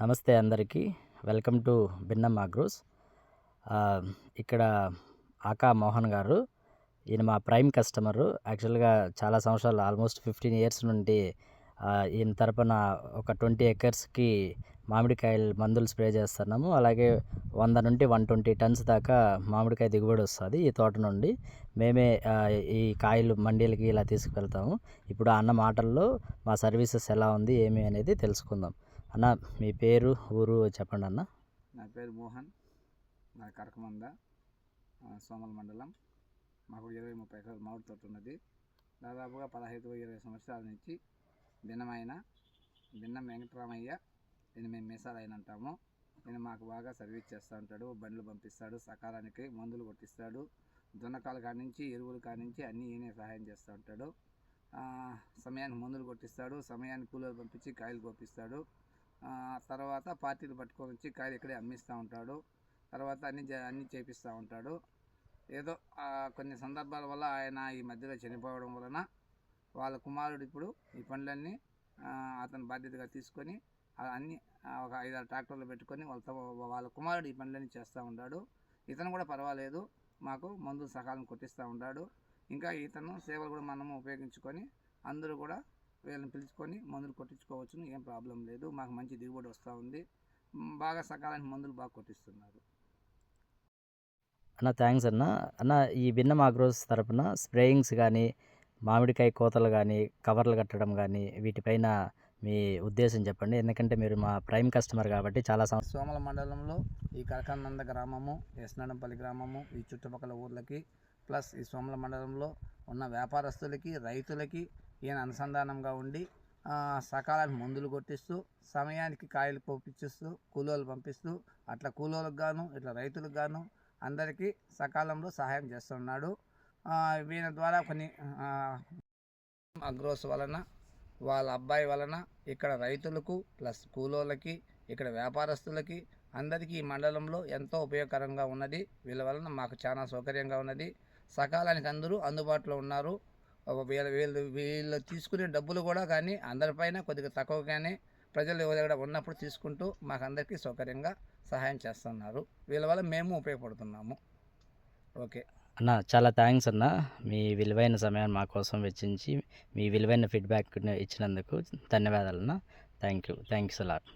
నమస్తే అందరికీ. Welcome to Bhinnam Agros. ఇక్కడ ఆకా మోహన్ గారు. ఈయన మా ప్రైమ్ కస్టమరు. యాక్చువల్గా చాలా సంవత్సరాలు ఆల్మోస్ట్ ఫిఫ్టీన్ ఇయర్స్ నుండి ఈయన తరపున ఒక ట్వంటీ ఎకర్స్కి మామిడికాయలు మందులు స్ప్రే చేస్తున్నాము. అలాగే వంద నుండి వన్ ట్వంటీ టన్స్ దాకా మామిడికాయ దిగుబడి వస్తుంది ఈ తోట నుండి. మేమే ఈ కాయలు మండీలకి ఇలా తీసుకువెళ్తాము. ఇప్పుడు అన్న మాటల్లో మా సర్వీసెస్ ఎలా ఉంది ఏమి అనేది తెలుసుకుందాం. అన్న మీ పేరు ఊరు చెప్పండి అన్న. నా పేరు మోహన్. నా కరకమంద సోమల మండలం. మాకు ఇరవై ముప్పై ఎకరాల మామిడి తోట ఉన్నది. దాదాపుగా పదహైదు ఇరవై సంవత్సరాల నుంచి భిన్నమైన భిన్నం వెంకటరామయ్య నేను మేము మీసాలు అంటాము. నేను మాకు బాగా సర్వీస్ చేస్తూ ఉంటాడు బండ్లు పంపిస్తాడు సకాలానికి మందులు కొట్టిస్తాడు దున్నకాలు కానించి నుంచి కానించి నుంచి అన్నీ ఈయనే సహాయం చేస్తూ ఉంటాడు. సమయానికి మందులు కొట్టిస్తాడు సమయానికి కూలర్ పంపించి కాయలు కోపిస్తాడు. తర్వాత పార్టీలు పట్టుకొని వచ్చి కాయలు ఇక్కడే అమ్మిస్తూ ఉంటాడు. తర్వాత అన్ని అన్నీ చేపిస్తూ ఉంటాడు. ఏదో కొన్ని సందర్భాల వల్ల ఆయన ఈ మధ్యలో చనిపోవడం వలన వాళ్ళ కుమారుడు ఇప్పుడు ఈ పనులన్నీ అతను బాధ్యతగా తీసుకొని అన్నీ అన్ని ఒక ఐదారు ట్రాక్టర్లు పెట్టుకొని వాళ్ళతో వాళ్ళ కుమారుడు ఈ పనులన్నీ చేస్తూ ఉంటాడు. ఇతను కూడా పర్వాలేదు. మాకు మందులు సకాలం కొట్టిస్తూ ఉంటాడు. ఇంకా ఇతను సేవలు కూడా మనము ఉపయోగించుకొని అందరూ కూడా వీళ్ళని పిలుచుకొని మందులు కొట్టించుకోవచ్చును ఏం ప్రాబ్లం లేదు మాకు మంచి దిగుబడి వస్తూ ఉంది. బాగా సకాలానికి మందులు బాగా కొట్టిస్తున్నారు. అన్న థ్యాంక్స్ అన్న. అన్న ఈ భిన్నం అగ్రోస్ తరపున స్ప్రేయింగ్స్ కానీ మామిడికాయ కోతలు కానీ కవర్లు కట్టడం కానీ వీటిపైన మీ ఉద్దేశం చెప్పండి. ఎందుకంటే మీరు మా ప్రైమ్ కస్టమర్ కాబట్టి చాలా సోమల మండలంలో ఈ కరకానంద గ్రామము ఎస్నాడంపల్లి గ్రామము ఈ చుట్టుపక్కల ఊర్లకి ప్లస్ ఈ సోమల మండలంలో ఉన్న వ్యాపారస్తులకి రైతులకి ఈయన అనుసంధానంగా ఉండి సకాలానికి మందులు కొట్టిస్తూ సమయానికి కాయలు పంపించిస్తూ కూలోళ్ళు పంపిస్తూ అట్లా కూలోళ్ళకి గాను ఇట్లా రైతులకు గాను అందరికీ సకాలంలో సహాయం చేస్తున్నాడు. వీళ్ళ ద్వారా కొన్ని అగ్రోస్ వలన వాళ్ళ అబ్బాయి వలన ఇక్కడ రైతులకు ప్లస్ కూలోళ్ళకి ఇక్కడ వ్యాపారస్తులకి అందరికీ ఈ మండలంలో ఎంతో ఉపయోగకరంగా ఉన్నది. వీళ్ళ వలన మాకు చాలా సౌకర్యంగా ఉన్నది. సకాలానికి అందరూ అందుబాటులో ఉన్నారు. వీళ్ళ వీళ్ళు వీళ్ళు తీసుకునే డబ్బులు కూడా కానీ అందరిపైన కొద్దిగా తక్కువగానే ప్రజలు ఎవరి దగ్గర ఉన్నప్పుడు తీసుకుంటూ మాకు అందరికీ సౌకర్యంగా సహాయం చేస్తున్నారు. వీళ్ళ వల్ల మేము ఉపయోగపడుతున్నాము. ఓకే. అన్న చాలా థ్యాంక్స్ అన్న. మీ విలువైన సమయాన్ని మా కోసం వెచ్చించి మీ విలువైన ఫీడ్బ్యాక్ ఇచ్చినందుకు ధన్యవాదాలు అన్న. Thank you. Thanks a lot.